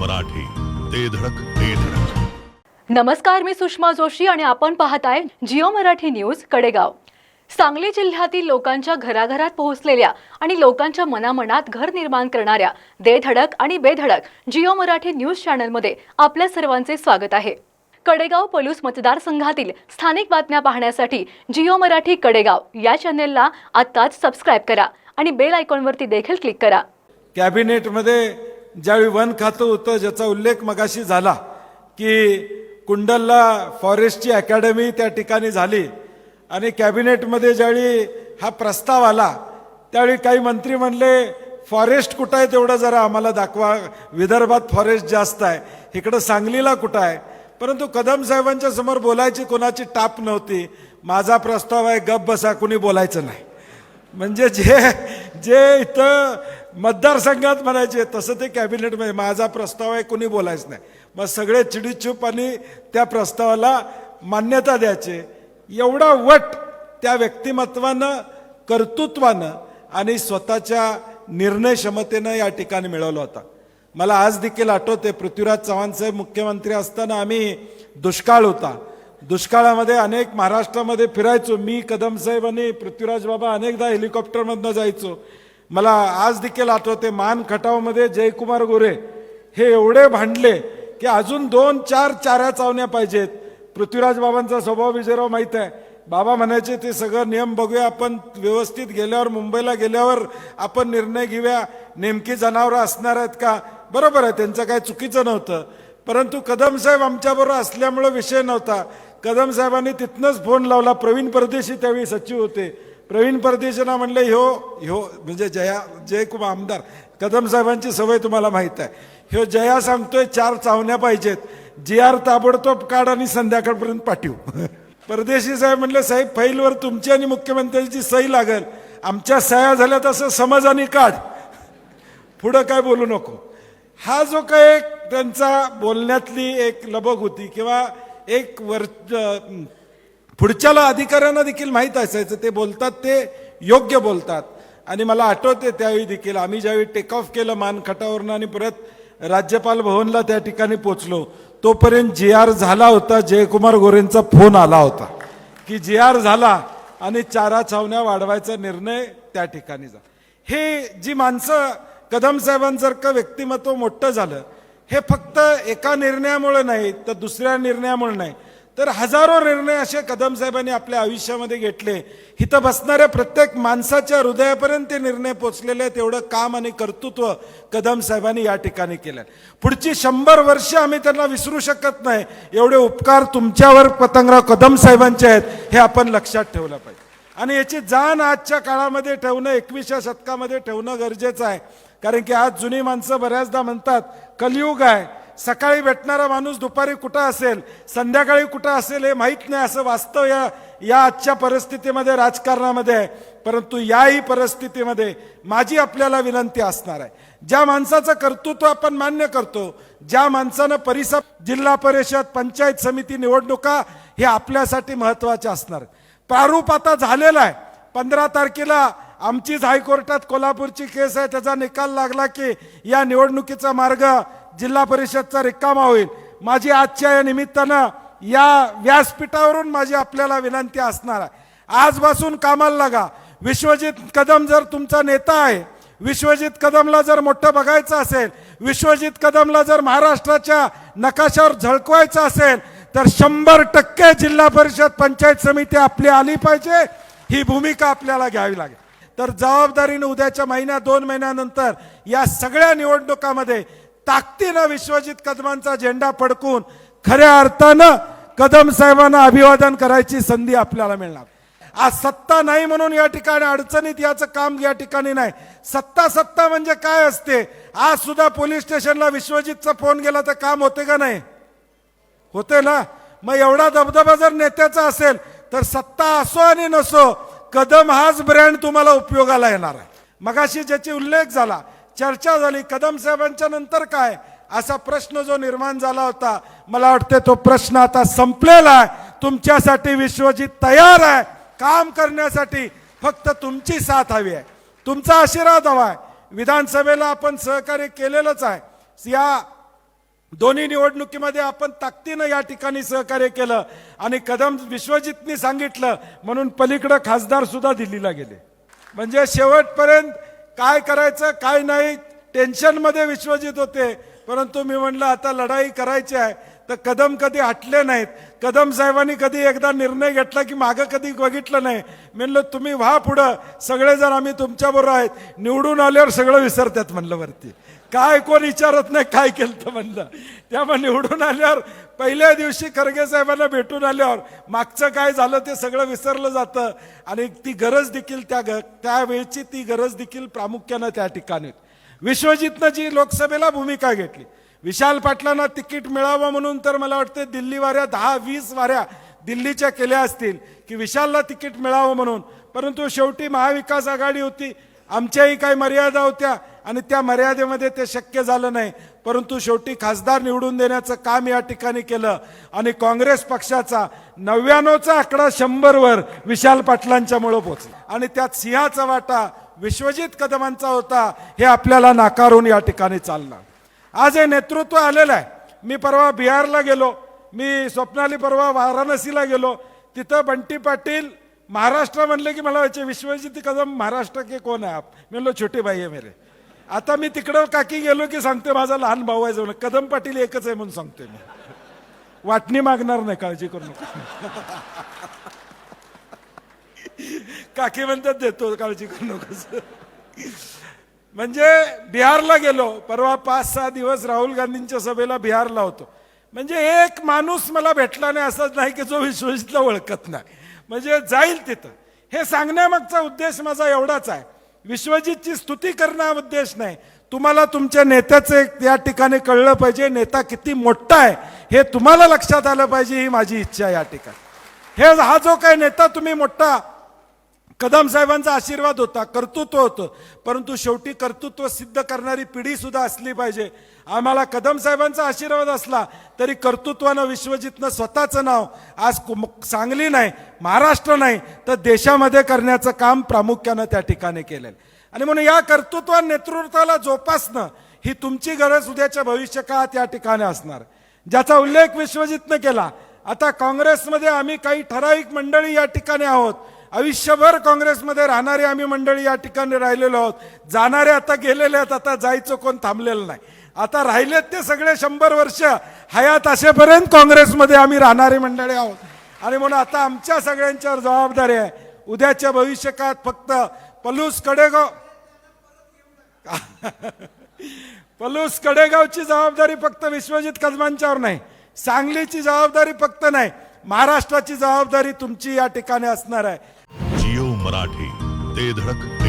मराठी. ते धडक ते धडक. नमस्कार मी सुषमा जोशी आणि आपण पाहताय जिओ मराठी न्यूज कडेगाव. सांगली जिल्ह्यातील लोकांच्या घराघरात पोहोचलेल्या आणि लोकांच्या मनामनात घर निर्माण करणाऱ्या दे धडक आणि बेधडक जिओ मराठी न्यूज चॅनलमध्ये आपल्या सर्वांचे स्वागत आहे. कडेगाव पोलीस मतदारसंघातील स्थानिक बातम्या पाहण्यासाठी जिओ मराठी कडेगाव या चॅनेलला आत्ताच सबस्क्राईब करा आणि बेल आयकॉनवरती देखील क्लिक करा. कॅबिनेटमध्ये ज्यावेळी वन खातं होतं ज्याचा उल्लेख मगाशी झाला की कुंडलला फॉरेस्टची अकॅडमी त्या ठिकाणी झाली आणि कॅबिनेटमध्ये ज्यावेळी हा प्रस्ताव आला त्यावेळी काही मंत्री म्हणले फॉरेस्ट कुठं आहे तेवढं जरा आम्हाला दाखवा विदर्भात फॉरेस्ट जास्त आहे इकडं सांगलीला कुठं आहे? परंतु कदम साहेबांच्या समोर बोलायची कोणाची टाप नव्हती. माझा प्रस्ताव आहे गप बसा कुणी बोलायचं नाही. म्हणजे जे जे इथं मतदारसंघात म्हणायचे तसं ते कॅबिनेटमध्ये माझा प्रस्ताव आहे कुणी बोलायचं नाही. मग सगळे चिडीचूप आणि त्या प्रस्तावाला मान्यता द्यायचे. एवढा वट त्या व्यक्तिमत्वानं कर्तृत्वानं आणि स्वतःच्या निर्णय क्षमतेनं या ठिकाणी मिळवला होता. मला आज देखील आठवते पृथ्वीराज चव्हाण साहेब मुख्यमंत्री असताना आम्ही दुष्काळ होता. दुष्काळामध्ये अनेक महाराष्ट्रामध्ये फिरायचो. मी कदम साहेब आणि पृथ्वीराज बाबा अनेकदा हेलिकॉप्टरमधनं जायचो. मला आज देखील आठवते मान खटावमध्ये जयकुमार गोरे हे एवढे भांडले की अजून दोन चार चाऱ्या चावण्या पाहिजेत. पृथ्वीराज बाबांचा स्वभाव विजयराव माहीत आहे. बाबा म्हणायचे ते सगळं नियम बघूया आपण व्यवस्थित गेल्यावर मुंबईला गेल्यावर आपण निर्णय घेऊया. नेमकी जनावरं असणार आहेत का? बरोबर आहे त्यांचं काय चुकीचं नव्हतं. परंतु कदम साहेब आमच्याबरोबर असल्यामुळं विषय नव्हता. कदम साहेबांनी तिथनंच फोन लावला. प्रवीण परदेशी त्यावेळी सचिव होते. प्रवीण परदेशना म्हणले ह्यो ह्यो म्हणजे जया जयकुमार आमदार कदम साहेबांची सवय तुम्हाला माहीत आहे. ह्यो जया सांगतोय चार चावण्या पाहिजेत. जी आर ताबडतोब काढ आणि संध्याकाळपर्यंत पाठवू. परदेशी साहेब म्हणले साहेब फाईलवर तुमची आणि मुख्यमंत्र्यांची सही लागेल. आमच्या सह्या झाल्या तसं समज आणि काढ. पुढं काय बोलू नको. हा जो काय एक त्यांचा बोलण्यातली एक लबग होती किंवा एक वर पुढच्याला अधिकाऱ्यांना देखील माहीत असायचं ते बोलतात ते योग्य बोलतात. आणि मला आठवते त्यावेळी देखील आम्ही ज्यावेळी टेक ऑफ केलं मानखटावरून आणि परत राज्यपाल भवनला त्या ठिकाणी पोचलो तोपर्यंत जी आर झाला होता जयकुमार गोरेंचा फोन आला होता. की जी आर झाला आणि चारा छावण्या वाढवायचा निर्णय त्या ठिकाणी झाला. हे जी माणसं कदम साहेबांसारखं व्यक्तिमत्व मोठं झालं हे फक्त एका निर्णयामुळे नाही तर दुसऱ्या निर्णयामुळे नाही. तर हजारो निर्णय असे कदम साहेबांनी आपल्या आयुष्यामध्ये घेतले. इथं बसणाऱ्या प्रत्येक माणसाच्या हृदयापर्यंत ते निर्णय पोचलेले आहेत एवढं काम आणि कर्तृत्व कदम साहेबांनी या ठिकाणी केलं पुढची शंभर वर्ष आम्ही त्यांना विसरू शकत नाही. एवढे उपकार तुमच्यावर पतंगराव कदम साहेबांचे आहेत हे आपण लक्षात ठेवलं पाहिजे. आणि याची जाण आजच्या काळामध्ये ठेवणं एकवीसच्या शतकामध्ये ठेवणं गरजेचं आहे. कारण की आज जुनी माणसं बऱ्याचदा म्हणतात कलियुग आहे. सकाळी भेटणारा माणूस दुपारी कुठं असेल संध्याकाळी कुठं असेल हे माहीत नाही असं वास्तव या या आजच्या परिस्थितीमध्ये राजकारणामध्ये आहे. परंतु याही परिस्थितीमध्ये माझी आपल्याला विनंती असणार आहे. ज्या माणसाचं कर्तृत्व आपण मान्य करतो ज्या माणसानं परिसर जिल्हा परिषद पंचायत समिती निवडणुका हे आपल्यासाठी महत्त्वाच्या असणार प्रारूप आता झालेला आहे. पंधरा तारखेला आमचीच हायकोर्टात कोल्हापूरची केस आहे त्याचा निकाल लागला की या निवडणुकीचा मार्ग जिल्हा परिषदचा रिकामा होईल. माझी आजच्या या निमित्तानं या व्यासपीठावरून माझी आपल्याला विनंती असणार आहे. आजपासून कामाला लागा. विश्वजित कदम जर तुमचा नेता आहे विश्वजित कदमला जर मोठं बघायचं असेल विश्वजित कदमला जर महाराष्ट्राच्या नकाशावर झळकवायचं असेल तर शंभर टक्के जिल्हा परिषद पंचायत समिती आपली आली पाहिजे. ही भूमिका आपल्याला घ्यावी लागेल. तर जबाबदारीने उद्याच्या महिन्या दोन महिन्यानंतर या सगळ्या निवडणुकामध्ये ताकदीनं विश्वजित कदमांचा झेंडा फडकून खऱ्या अर्थानं कदम साहेबांना अभिवादन करायची संधी आपल्याला मिळणार. आज सत्ता नाही म्हणून या ठिकाणी अडचणीत याचं काम या ठिकाणी नाही. सत्ता सत्ता म्हणजे काय असते? आज सुद्धा पोलीस स्टेशनला विश्वजितचा फोन गेला तर काम होते का नाही? होते ना? मग एवढा दबदबा जर नेत्याचा असेल तर सत्ता असो आणि नसो कदम हाच ब्रँड तुम्हाला उपयोगाला येणार आहे. मगाशी ज्याची उल्लेख झाला चर्चा झाली. कदम साहेबांच्या नंतर काय? असा प्रश्न जो निर्माण झाला होता मला वाटते तो प्रश्न आता संपलेला आहे. तुमच्यासाठी विश्वजित तयार आहे. काम करण्यासाठी फक्त तुमची साथ हवी आहे. तुमचा आशीर्वाद हवा आहे. विधानसभेला आपण सहकार्य केलेलंच आहे. या दोन्ही निवडणुकीमध्ये आपण ताकदीनं या ठिकाणी सहकार्य केलं आणि कदम विश्वजितनी सांगितलं म्हणून पलीकडं खासदार सुद्धा दिल्लीला गेले. म्हणजे शेवटपर्यंत काय करायचं काय नाही टेन्शनमध्ये विश्वजित होते. परंतु मी म्हणलं आता लढाई करायची आहे तर कदम कधी हटले नाहीत. कदम साहेबांनी कधी एकदा निर्णय घेतला की मागं कधी बघितलं नाही. म्हणलं तुम्ही व्हा पुढं. सगळेजण आम्ही तुमच्याबरोबर आहेत. निवडून आल्यावर सगळं विसरतात म्हणलं वरती. काय कोण विचारत नाही काय केलं तर म्हणलं त्यामुळे निवडून आल्यावर पहिल्या दिवशी खरगे साहेबांना भेटून आल्यावर मागचं काय झालं ते सगळं विसरलं जातं. आणि ती गरज देखील त्या ग त्यावेळची ती गरज देखील प्रामुख्यानं त्या ठिकाणी. विश्वजितनं जी लोकसभेला भूमिका घेतली. विशाल पाटलांना तिकीट मिळावं म्हणून तर मला वाटतं दिल्ली वाऱ्या दहा वीस वाऱ्या दिल्लीच्या केल्या असतील की विशालला तिकीट मिळावं म्हणून. परंतु शेवटी महाविकास आघाडी होती आमच्याही काही मर्यादा होत्या. आणि त्या मर्यादेमध्ये ते शक्य झालं नाही. परंतु शेवटी खासदार निवडून देण्याचं काम या ठिकाणी केलं. आणि काँग्रेस पक्षाचा नव्याण्णवचा आकडा शंभरवर विशाल पाटलांच्यामुळं पोचला. आणि त्यात सिंहाचा वाटा विश्वजित कदमांचा होता हे आपल्याला नाकारून या ठिकाणी चाललं आज हे नेतृत्व आलेलं आहे. मी परवा बिहारला गेलो. मी स्वप्नाली परवा वाराणसीला गेलो. तिथं बंटी पाटील महाराष्ट्र म्हणले की मला व्हायचे विश्वजित कदम महाराष्ट्र के कोण आहे आप? मी म्हणलो छोटे भाई आहे मेरे. आता मी तिकडं काकी गेलो की सांगते माझा लहान भाऊ आहे जाऊन कदम पाटील एकच आहे म्हणून सांगते मी. वाटणी मागणार नाही काळजी करू नका. काकी म्हणतात देतो काळजी करू नकोस म्हणजे बिहारला गेलो परवा पाच सहा दिवस राहुल गांधींच्या सभेला बिहारला होतो. म्हणजे एक माणूस मला भेटला नाही असंच नाही की जो विश्वजितला ओळखत नाही. म्हणजे जाईल तिथं. हे सांगण्यामागचा उद्देश माझा एवढाच आहे. विश्वजितची स्तुती करणं हा उद्देश नाही. तुम्हाला तुमच्या नेत्याचं एक या ठिकाणी कळलं पाहिजे नेता किती मोठा आहे हे तुम्हाला लक्षात आलं पाहिजे ही माझी इच्छा आहे या ठिकाणी. हे हा जो काही नेता तुम्ही मोठा कदम साहेबांचा आशीर्वाद होता कर्तृत्व होतं. परंतु शेवटी कर्तृत्व सिद्ध करणारी पिढी सुद्धा असली पाहिजे. आम्हाला कदम साहेबांचा आशीर्वाद असला तरी कर्तृत्वानं विश्वजितनं स्वतःचं नाव आज सांगली नाही महाराष्ट्र नाही तर देशामध्ये करण्याचं काम प्रामुख्यानं त्या ठिकाणी केलेलं. आणि म्हणून या कर्तृत्व नेतृत्वाला जोपासणं ही तुमची गरज उद्याच्या भविष्य काळात या ठिकाणी असणार. ज्याचा उल्लेख विश्वजितनं केला आता काँग्रेसमध्ये आम्ही काही ठराविक मंडळी या ठिकाणी आहोत. आयुष्यभर काँग्रेसमध्ये राहणारे आम्ही मंडळी या ठिकाणी राहिलेलो आहोत. जाणारे आता गेलेले आहेत आता जायचं कोण थांबलेलं नाही. आता राहिलेत ते सगळे शंभर वर्ष हयात असेपर्यंत काँग्रेसमध्ये आम्ही राहणारे मंडळी आहोत. आणि म्हणून आता आमच्या सगळ्यांच्यावर जबाबदारी आहे. उद्याच्या भविष्यकात फक्त पलूस कडेगाव पलूस कडेगावची जबाबदारी फक्त विश्वजित कदमांच्यावर नाही. सांगलीची जबाबदारी फक्त नाही. महाराष्ट्राची जबाबदारी तुमची या ठिकाणी असणार आहे. मराठी. ते धडक